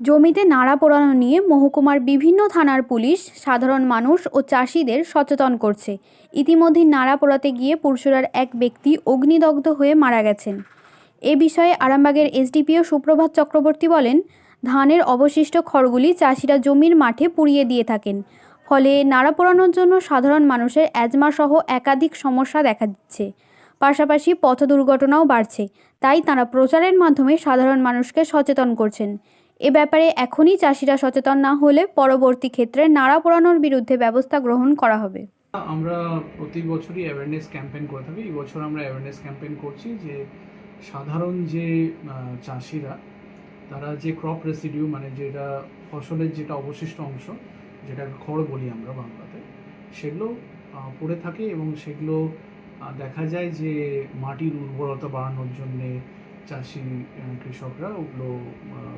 জমিতে নাড়া পোড়ানো নিয়ে মহকুমার বিভিন্ন থানার পুলিশ, সাধারণ মানুষ ও চাষিদের সচেতন করছে। ইতিমধ্যেই নাড়া পোড়াতে গিয়ে পুরসুরার এক ব্যক্তি অগ্নিদগ্ধ হয়ে মারা গেছেন। এ বিষয়ে আরামবাগের এসডিপিও সুপ্রভাত চক্রবর্তী বলেন, ধানের অবশিষ্ট খড়গুলি চাষিরা জমির মাঠে পুড়িয়ে দিয়ে থাকেন। ফলে নাড়া পোড়ানোর জন্য সাধারণ মানুষের অ্যাজমা সহ একাধিক সমস্যা দেখা দিচ্ছে। পাশাপাশি পথ দুর্ঘটনাও বাড়ছে। তাই তারা প্রচারের মাধ্যমে সাধারণ মানুষকে সচেতন করছেন। এ ব্যাপারে এখনই চাষিরা সচেতন না হলে পরবর্তী ক্ষেত্রে নাড়া পোড়ানোর বিরুদ্ধে ব্যবস্থা গ্রহণ করা হবে। আমরা প্রতি বছরই অ্যাওয়ারনেস ক্যাম্পেইন করে থাকি। এই বছর আমরা অ্যাওয়ারনেস ক্যাম্পেইন করছি যে সাধারণ যে চাষিরা, তারা যে ক্রপ রেসিডিউ মানে যেটা ফসলের যেটা অবশিষ্ট অংশ যেটা খড় বলি আমরা বাংলাতে, সেগুলো পড়ে থাকে এবং সেগুলো দেখা যায় যে মাটির উর্বরতা বাড়ানোর জন্যে চাষি কৃষকরা ওগুলো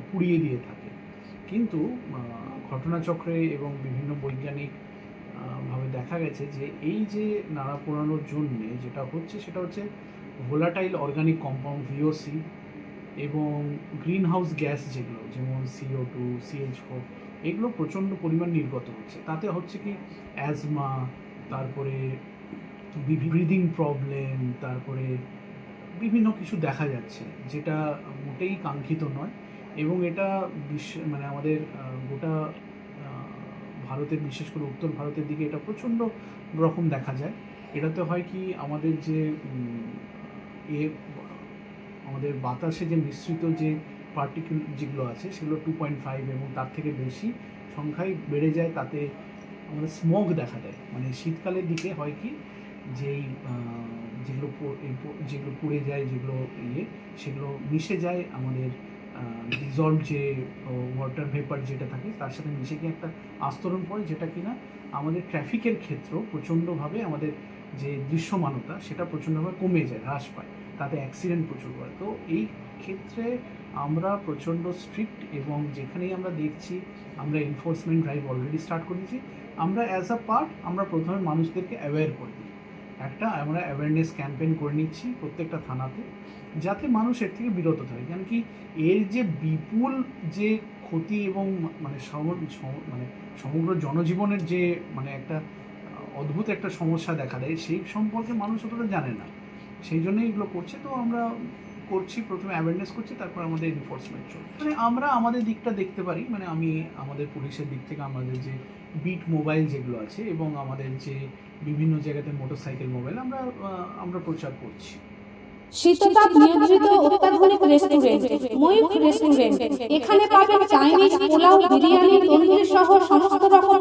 পুড়িয়ে দিয়ে থাকে। কিন্তু ঘটনাচক্রে এবং বিভিন্ন বৈজ্ঞানিক ভাবে দেখা গেছে যে এই যে নাড়া পোড়ানোর জন্যে যেটা হচ্ছে সেটা হচ্ছে ভোলাটাইল অর্গানিক কম্পাউন্ড ভিওসি এবং গ্রিন হাউস গ্যাস যেগুলো, যেমন সিও টু সিএইচ ফোর এগুলো প্রচণ্ড পরিমাণ নির্গত হচ্ছে। তাতে হচ্ছে কি অ্যাজমা তারপরে ব্রিদিং প্রবলেম তারপরে বিভিন্ন কিছু দেখা যাচ্ছে, যেটা মোটেই কাঙ্ক্ষিত নয় এবং এটা বিশ্ব মানে আমাদের গোটা ভারতের, বিশেষ করে উত্তর ভারতের দিকে এটা প্রচণ্ড রকম দেখা যায়। এটাতে হয় কি, আমাদের যে এ, আমাদের বাতাসে যে মিশ্রিত যে পার্টিকেল যেগুলো আছে, সেগুলো টু পয়েন্ট ফাইভ এবং তার থেকে বেশি সংখ্যায় বেড়ে যায়, তাতে আমাদের স্মোক দেখা দেয়। মানে শীতকালের দিকে হয় কি, যেই যেগুলো যেগুলো পুড়ে যায়, যেগুলো ইয়ে সেগুলো মিশে যায় আমাদের ডিজলভ যে ওয়াটার ভেপার যেটা থাকে, তার সাথে মিশে গিয়ে একটা আস্তরণ পড়ে যেটা কিনা আমাদের ট্রাফিকের ক্ষেত্র প্রচণ্ডভাবে আমাদের যে দৃশ্যমানতা, সেটা প্রচণ্ডভাবে কমে যায়, হ্রাস পায়। তাতে অ্যাক্সিডেন্ট প্রচুর হয়। তো এই ক্ষেত্রে আমরা প্রচণ্ড স্ট্রিক্ট এবং যেখানেই আমরা দেখছি, আমরা এনফোর্সমেন্ট ড্রাইভ অলরেডি স্টার্ট করেছি, আমরা অ্যাজ আ পার্ট আমরা প্রথমে মানুষদেরকে অ্যাওয়্যার করে দিই। একটা আমরা অ্যাওয়ারনেস ক্যাম্পেইন করে নিচ্ছি প্রত্যেকটা থানাতে, যাতে মানুষ এর থেকে বিরত থাকে। কেন কি, এর যে বিপুল যে ক্ষতি এবং মানে মানে সমগ্র জনজীবনের যে মানে একটা অদ্ভুত একটা সমস্যা দেখা দেয়, সেই সম্পর্কে মানুষ অতটা জানে না। সেই জন্যই এগুলো করছে। তো আমরা করছি, প্রথমে অ্যাওয়ারনেস করছি, তারপর আমাদের এনফোর্সমেন্ট চলছে। মানে আমরা আমাদের দিকটা দেখতে পারি মানে আমি আমাদের পুলিশের দিক থেকে আমাদের যে বিট মোবাইল যেগুলো আছে এবং আমাদের যে বিভিন্ন জায়গাতে মোটরসাইকেল মোবাইল আমরা আমরা প্রচার করছি। শীততাপ নিয়ন্ত্রিত অত্যাধুনিক রেস্টুরেন্ট ময়ূখ রেস্টুরেন্ট এখানে পাবেন চাইনিজ পোলাও, বিরিয়ানি, তন্দুরি সহ সমস্ত রকম